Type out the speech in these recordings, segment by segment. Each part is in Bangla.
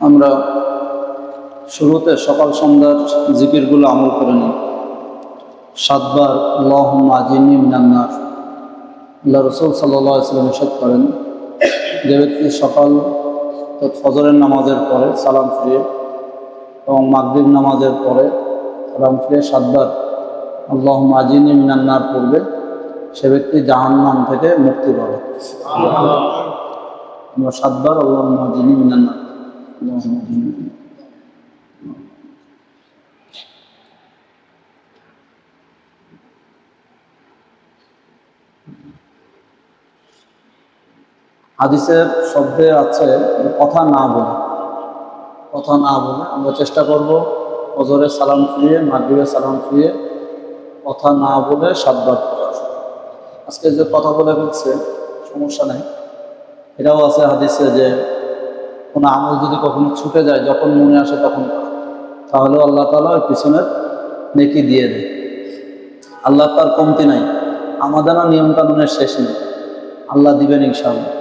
আমরা শুরুতে সকাল সন্ধ্যার জিকিরগুলো আমল করে নিই। সাতবার আল্লাহ আজিনী মিনান্নার। আল্লাহ রসুল সাল্লাহ ইসলাম ইসাদ করেন যে ব্যক্তি সকাল তো ফজরের নামাজের পরে সালাম ফিরিয়ে এবং মাগরিব নামাজের পরে সালাম ফিরিয়ে সাতবার আল্লাহ আজিনী মিনান্নার পড়বে সে ব্যক্তি জাহান্নাম থেকে মুক্তি পাবে। আমরা সাতবার আল্লাহ আজিনী মিনান্নার হাদিসের শব্দে আছে কথা না বলে। কথা না বলে, আমরা চেষ্টা করব অজরের সালাম ফিরিয়ে মাগরিবের সালাম ফিরিয়ে কথা না বলে সাতবার আজকে যে কথা বলে ফেলছে সমস্যা নেই। এটাও আছে হাদিসে যে কোনো আমল যদি কখনো ছুটে যায়, যখন মনে আসে তখন। তাহলেও আল্লাহ তালা ওই পিছনের নেকি দিয়ে দেয়। আল্লাহ তার কমতি নাই আমাদেরও নিয়ম কানুনের শেষ নেই। আল্লাহ দিবেন ইনশাআল্লাহ।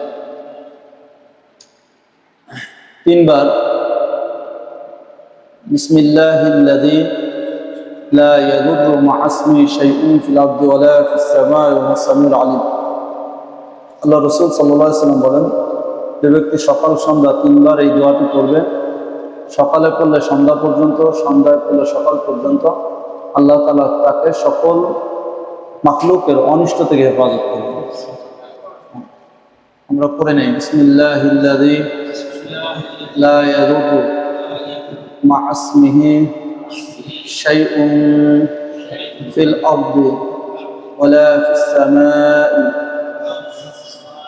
তিনবার লা আল্লাহ রাসূল সাল্লাম বলেন যে ব্যক্তি সকাল সন্ধ্যা তিনবার এই দোয়াটি করবে সকালে করলে সন্ধ্যা পর্যন্ত সন্ধ্যায় করলে সকাল পর্যন্ত আল্লাহ তাআলা তাকে সকল মাখলুকের অনিষ্ট থেকে হেফাজত করবে আমরা পড়ে নেই বিসমিল্লাহিল্লাযী لا يضر مع اسمه شيء في الأرض ولا في السماء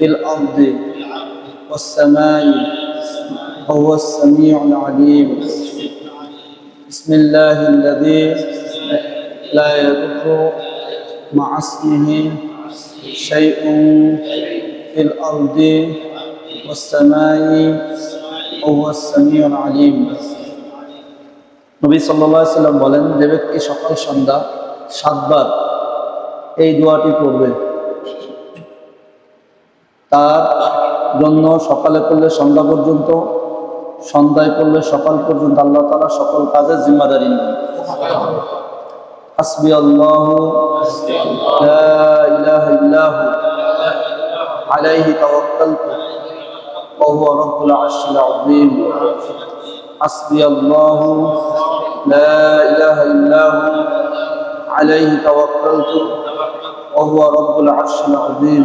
في الأرض والسماء وهو السميع العليم بسم الله الذي لا يضر مع اسمه شيء في الأرض والسماء وهو السميع العليم নবী সাল্লাল্লাহু আলাইহি সাল্লাম বলেন যে ব্যক্তি সকাল সন্ধ্যা সাতবার এই দোয়াটি করবে তার জন্য সকালে করলে সন্ধ্যা পর্যন্ত সন্ধ্যায় করলে সকাল পর্যন্ত আল্লাহ তাআলা সকল কাজের জিম্মাদারি নেন হাসবি আল্লাহ লা ইলাহা ইল্লাহু আলাইহি তাওয়াক্কালতু وهو رب العرش العظيم حسبي الله لا إله إلا هو عليه توكلت وهو رب العرش العظيم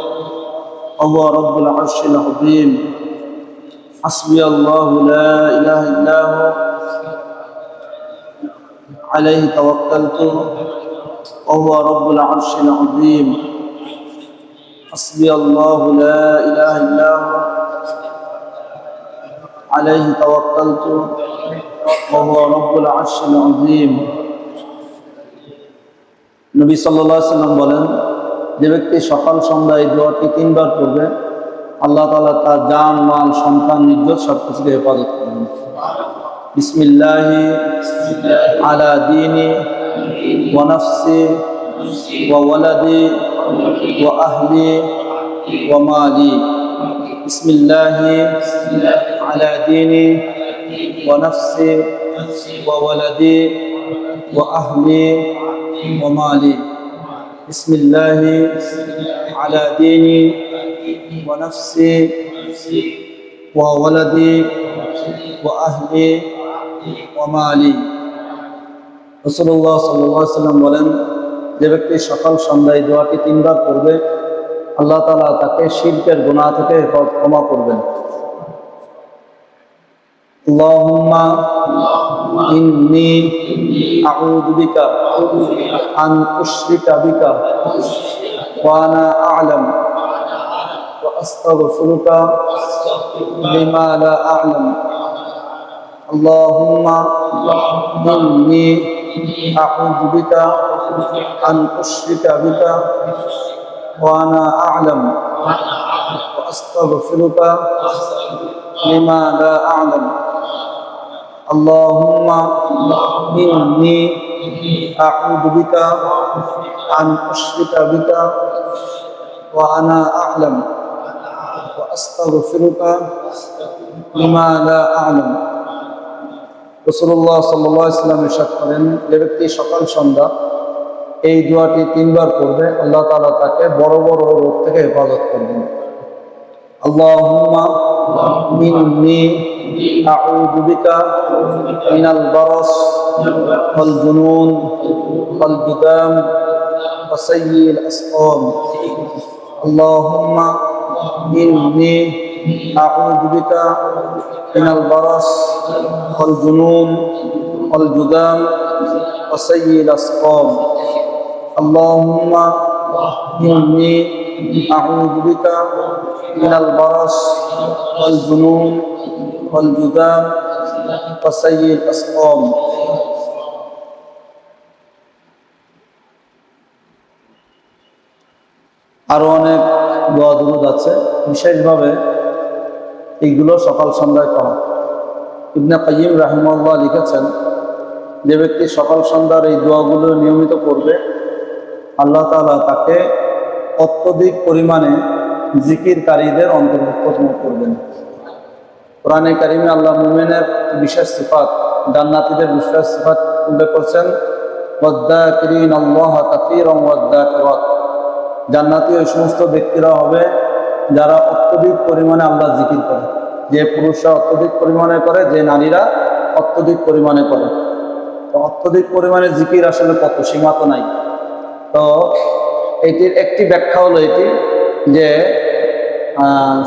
وهو رب العرش العظيم حسبي الله لا إله إلا هو عليه توكلت وهو رب العرش العظيم حسبي الله لا إله إلا هو عليه توكلت وهو رب العرش العظيم নবী সাল্লাল্লাহু আলাইহি সাল্লাম বলেন যে ব্যক্তি সকাল সন্ধ্যা এই দোয়াটি তিনবার পড়বে আল্লাহ তাআলা তার জান মাল সন্তান নির্জত সব কিছুকে হেফাজত করবেন বিসমিল্লাহি আলা দীনি ওয়া নাফসি ওয়া ওয়ালাদি ওয়া আহলি ওয়া মালি বিসমিল্লাহি على ديني ونفسي وولدي وأهلي ومالي بسم الله على ديني ونفسي وولدي وأهلي ওমালি রসুল্লাহ সাল্লাম বলেন যে ব্যক্তি সকাল সন্ধ্যায় দোয়াটি তিনবার পড়বে আল্লাহ তালা তাকে শিল্পের গুণা থেকে ক্ষমা করবেন اللهم إني أعوذ بك أن أشرك بك وأنا أعلم وأستغفرك لما لا أعلم. اللهم إني أعوذ بك أن أشرك بك وأنا أعلم وأستغفرك لما لا أعلم. اللهم إني أعوذ بك أن أشرك بك وأنا أعلم وأستغفرك لما لا أعلم রসুল্লাহ সাল্লাম ইরশাদ করেন যে ব্যক্তি সকাল সন্ধ্যা এই দোয়াটি তিনবার করবে আল্লাহ তাআলা তাকে বড় বড় রোগ থেকে হেফাজত করবেন আল্লাহুম্মা ইন্নী أعوذ بك من البرص والجنون والجدام وسيء الأسقام. اللهم إني أعوذ بك من البرص والجنون والجدام وسيء الأسقام. اللهم إني أعوذ بك من البرص والجنون والجذام وسيء الأسقام আরো অনেক দোয়া দুরুদ আছে বিশেষভাবে এইগুলো সকাল সন্ধ্যায় করা ইবনে কাইম রাহিমাল্লাহ লিখেছেন যে ব্যক্তি সকাল সন্ধ্যার এই দোয়াগুলো নিয়মিত করবে আল্লাহ তালা তাকে অত্যধিক পরিমাণে জিকিরকারীদের অন্তর্ভুক্ত করবেন কোরআনে কারিমে আল্লাহ মুমিনের বিশেষ সিফাত, জান্নাতীদের বিশেষ সিফাত উল্লেখ করছেন জান্নাতি ওই সমস্ত ব্যক্তিরা হবে যারা অত্যধিক পরিমাণে আল্লাহ জিকির করে, যে পুরুষরা অত্যধিক পরিমাণে করে, যে নারীরা অত্যধিক পরিমাণে করে। তো অত্যধিক পরিমাণে জিকির আসলে কত? সীমা তো নাই। তো এটির একটি ব্যাখ্যা হলো এটি যে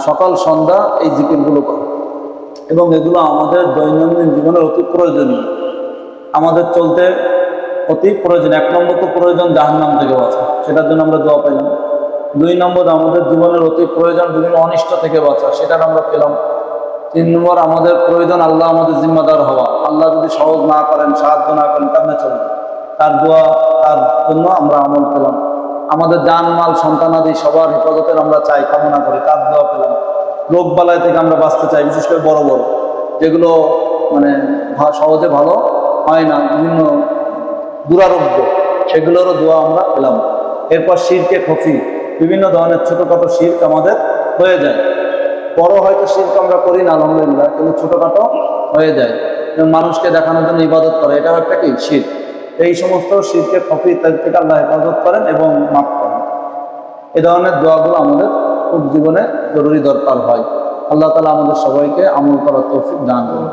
সকাল, সন্ধ্যা এই জিকিরগুলো করে। এবং এগুলো আমাদের দৈনন্দিন জীবনের অতি প্রয়োজনীয়। আমাদের চলতে অতি প্রয়োজন। এক নম্বর তো প্রয়োজন জাহান্নাম থেকে বাঁচা সেটার জন্য আমরা দোয়া পেলাম। দুই নম্বর, আমাদের জীবনের অতি প্রয়োজন বিভিন্ন অনিষ্ট থেকে বাঁচা, সেটার আমরা পেলাম। তিন নম্বর, আমাদের প্রয়োজন আল্লাহ আমাদের জিম্মাদার হওয়া। আল্লাহ যদি সহজ না করেন, সাহায্য না করেন কেমনে চলবে তার দোয়া, তার জন্য আমরা আমল পেলাম। আমাদের জান মাল সন্তানাদি সবার হেফাজতের আমরা চাই, কামনা করি, তার দোয়া পেলাম। রোগ বালাই থেকে আমরা বাঁচতে চাই, বিশেষ করে বড় বড়, যেগুলো মানে সহজে ভালো হয় না, বিভিন্ন দুরারোগ্য, সেগুলোরও দোয়া আমরা পেলাম। এরপর শিরকে খফি, বিভিন্ন ধরনের ছোটোখাটো শির্ক আমাদের হয়ে যায়। বড় হয়তো শির্ক আমরা করি না, আলহামদুলিল্লাহ, কিন্তু ছোটোখাটো হয়ে যায়। মানুষকে দেখানোর জন্য ইবাদত করে, এটাও একটা কি? শির এই সমস্ত খফি ইত্যাদি থেকে আল্লাহ হেফাজত করেন এবং মাফ করেন। এ ধরনের দোয়াগুলো আমাদের খুব জীবনে জরুরি দরকার হয়। আল্লাহ তালা আমাদের সবাইকে আমল করার তৌফিক দান করুন।